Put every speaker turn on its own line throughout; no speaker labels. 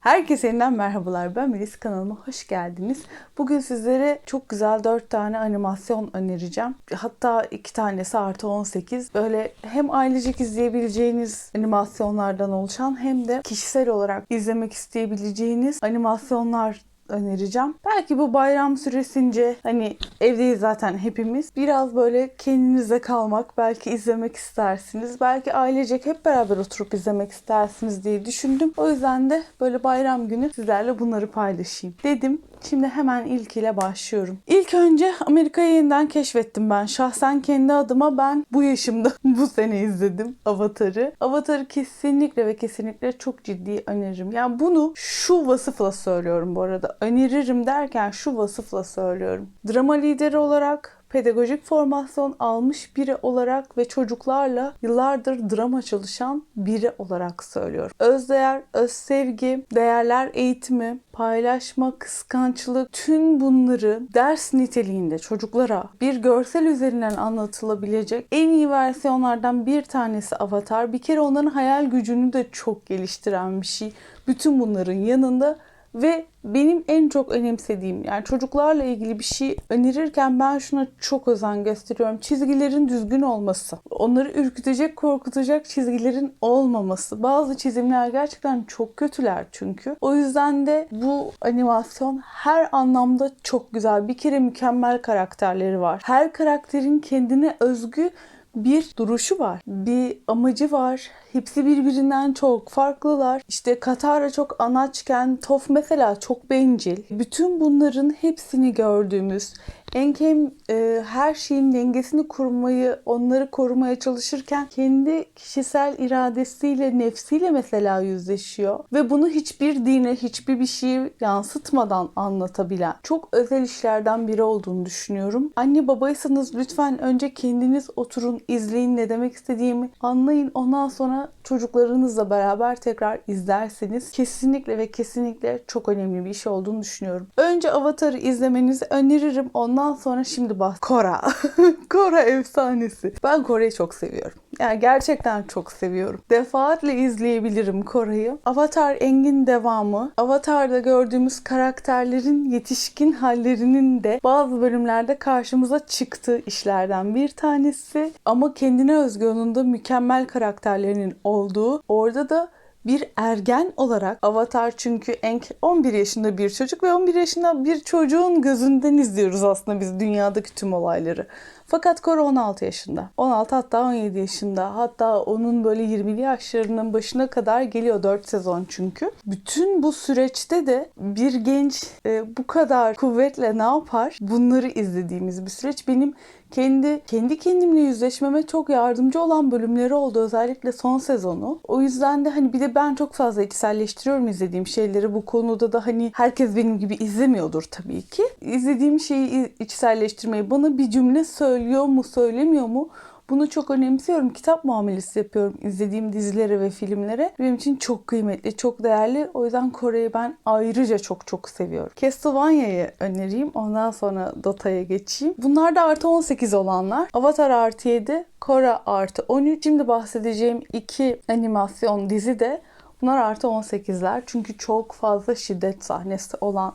Herkese yeniden merhabalar. Ben Melis kanalıma hoş geldiniz. Bugün sizlere çok güzel 4 tane animasyon önereceğim. Hatta 2 tanesi artı 18. Böyle hem ailecek izleyebileceğiniz animasyonlardan oluşan hem de kişisel olarak izlemek isteyebileceğiniz animasyonlar önereceğim. Belki bu bayram süresince hani evdeyiz zaten hepimiz. Biraz böyle kendinize kalmak, belki izlemek istersiniz. Belki ailecek hep beraber oturup izlemek istersiniz diye düşündüm. O yüzden de böyle bayram günü sizlerle bunları paylaşayım dedim. Şimdi hemen ilk ile başlıyorum. İlk önce Amerika'yı yeniden keşfettim ben. Şahsen kendi adıma ben bu yaşımda bu sene izledim Avatar'ı. Avatar'ı kesinlikle ve kesinlikle çok ciddi öneririm. Yani bunu şu vasıfla söylüyorum bu arada. Öneririm derken şu vasıfla söylüyorum. Drama lideri olarak pedagojik formasyon almış biri olarak ve çocuklarla yıllardır drama çalışan biri olarak söylüyorum. Özdeğer, özsevgi, değerler eğitimi, paylaşma, kıskançlık tüm bunları ders niteliğinde çocuklara bir görsel üzerinden anlatılabilecek en iyi versiyonlardan bir tanesi Avatar. Bir kere onların hayal gücünü de çok geliştiren bir şey. Bütün bunların yanında ve benim en çok önemsediğim yani çocuklarla ilgili bir şey önerirken ben şuna çok özen gösteriyorum. Çizgilerin düzgün olması. Onları ürkütecek, korkutacak çizgilerin olmaması. Bazı çizimler gerçekten çok kötüler çünkü. O yüzden de bu animasyon her anlamda çok güzel. Bir kere mükemmel karakterleri var. Her karakterin kendine özgü bir duruşu var. Bir amacı var. Hepsi birbirinden çok farklılar. İşte Katara çok anaçken Tof mesela çok bencil. Bütün bunların hepsini gördüğümüz Enkem e, her şeyin dengesini kurmayı, onları korumaya çalışırken kendi kişisel iradesiyle, nefsiyle mesela yüzleşiyor. Ve bunu hiçbir dine, hiçbir bir şeyi yansıtmadan anlatabilen çok özel işlerden biri olduğunu düşünüyorum. Anne babaysanız lütfen önce kendiniz oturun, izleyin ne demek istediğimi anlayın. Ondan sonra çocuklarınızla beraber tekrar izlerseniz kesinlikle ve kesinlikle çok önemli bir iş olduğunu düşünüyorum. Önce Avatar'ı izlemenizi öneririm. Ondan sonra şimdi bak Kora. Kora efsanesi. Ben Kore'yi çok seviyorum. Yani gerçekten çok seviyorum. Defaatle izleyebilirim Koray'ı. Avatar Engin devamı. Avatar'da gördüğümüz karakterlerin yetişkin hallerinin de bazı bölümlerde karşımıza çıktığı işlerden bir tanesi. Ama kendine özgü onun da mükemmel karakterlerinin olduğu. Orada da bir ergen olarak Avatar çünkü Enk 11 yaşında bir çocuk ve 11 yaşında bir çocuğun gözünden izliyoruz aslında biz dünyadaki tüm olayları. Fakat Korra 16 yaşında. 16 hatta 17 yaşında. Hatta onun böyle 20'li yaşlarının başına kadar geliyor 4 sezon çünkü. Bütün bu süreçte de bir genç e, bu kadar kuvvetle ne yapar? Bunları izlediğimiz bir süreç benim kendi kendi kendimle yüzleşmeme çok yardımcı olan bölümleri oldu özellikle son sezonu. O yüzden de hani bir de ben çok fazla içselleştiriyorum izlediğim şeyleri. Bu konuda da hani herkes benim gibi izlemiyordur tabii ki. İzlediğim şeyi içselleştirmeyi bana bir cümle söylüyor mu söylemiyor mu bunu çok önemsiyorum. Kitap muamelesi yapıyorum izlediğim dizilere ve filmlere. Benim için çok kıymetli, çok değerli. O yüzden Kore'yi ben ayrıca çok çok seviyorum. Castlevania'yı önereyim. Ondan sonra Dota'ya geçeyim. Bunlar da artı 18 olanlar. Avatar artı 7, Kore artı 13. Şimdi bahsedeceğim iki animasyon dizi de bunlar artı 18'ler. Çünkü çok fazla şiddet sahnesi olan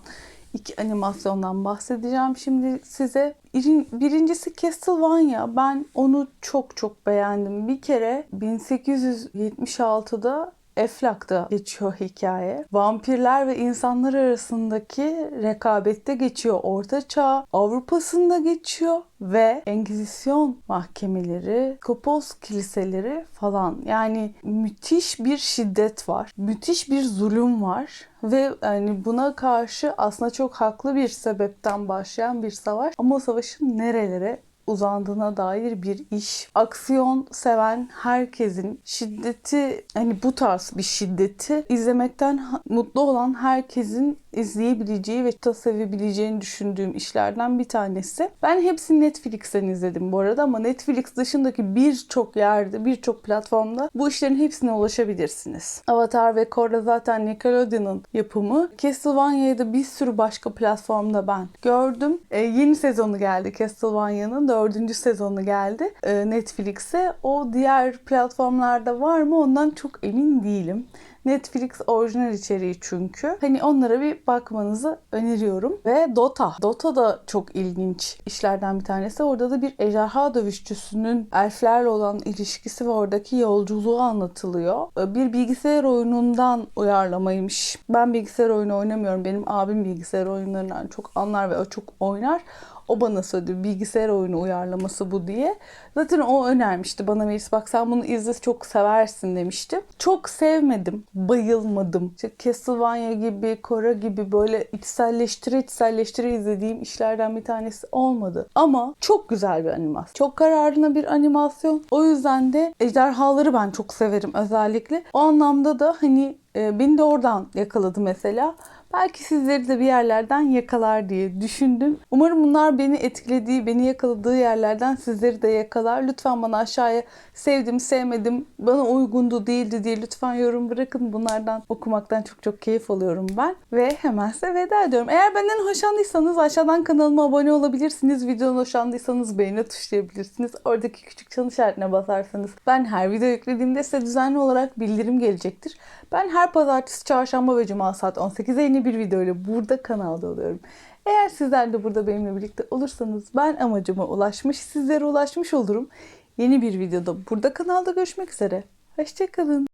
iki animasyondan bahsedeceğim şimdi size. Birincisi Castlevania. Ben onu çok çok beğendim. Bir kere 1876'da Eflak'ta geçiyor hikaye. Vampirler ve insanlar arasındaki rekabette geçiyor. Orta Çağ Avrupa'sında geçiyor ve Engizisyon mahkemeleri, Kopos kiliseleri falan. Yani müthiş bir şiddet var. Müthiş bir zulüm var ve yani buna karşı aslında çok haklı bir sebepten başlayan bir savaş ama savaşın nerelere uzandığına dair bir iş. Aksiyon seven herkesin şiddeti hani bu tarz bir şiddeti izlemekten mutlu olan herkesin izleyebileceği ve da sevebileceğini düşündüğüm işlerden bir tanesi. Ben hepsini Netflix'ten izledim bu arada ama Netflix dışındaki birçok yerde, birçok platformda bu işlerin hepsine ulaşabilirsiniz. Avatar ve Korra zaten Nickelodeon'un yapımı. Castlevania'yı da bir sürü başka platformda ben gördüm. Ee, yeni sezonu geldi Castlevania'nın. Dördüncü sezonu geldi e, Netflix'e. O diğer platformlarda var mı ondan çok emin değilim. Netflix orijinal içeriği çünkü. Hani onlara bir bakmanızı öneriyorum. Ve Dota. Dota da çok ilginç işlerden bir tanesi. Orada da bir ejderha dövüşçüsünün elflerle olan ilişkisi ve oradaki yolculuğu anlatılıyor. Bir bilgisayar oyunundan uyarlamaymış. Ben bilgisayar oyunu oynamıyorum. Benim abim bilgisayar oyunlarından çok anlar ve o çok oynar. O bana söyledi bilgisayar oyunu uyarlaması bu diye. Zaten o önermişti bana Melis bak sen bunu izle çok seversin demişti. Çok sevmedim, bayılmadım. İşte Castlevania gibi, Korra gibi böyle içselleştire içselleştire izlediğim işlerden bir tanesi olmadı. Ama çok güzel bir animasyon. Çok kararına bir animasyon. O yüzden de ejderhaları ben çok severim özellikle. O anlamda da hani e, beni de oradan yakaladı mesela. Belki sizleri de bir yerlerden yakalar diye düşündüm. Umarım bunlar beni etkilediği, beni yakaladığı yerlerden sizleri de yakalar. Lütfen bana aşağıya sevdim, sevmedim, bana uygundu, değildi diye lütfen yorum bırakın. Bunlardan okumaktan çok çok keyif alıyorum ben. Ve hemen size veda ediyorum. Eğer benden hoşlandıysanız aşağıdan kanalıma abone olabilirsiniz. Videodan hoşlandıysanız beğeni tuşlayabilirsiniz. Oradaki küçük çan işaretine basarsanız ben her video yüklediğimde size düzenli olarak bildirim gelecektir. Ben her pazartesi, çarşamba ve cuma saat 18'e bir video ile burada kanalda oluyorum. Eğer sizler de burada benimle birlikte olursanız ben amacıma ulaşmış, sizlere ulaşmış olurum. Yeni bir videoda burada kanalda görüşmek üzere. Hoşçakalın.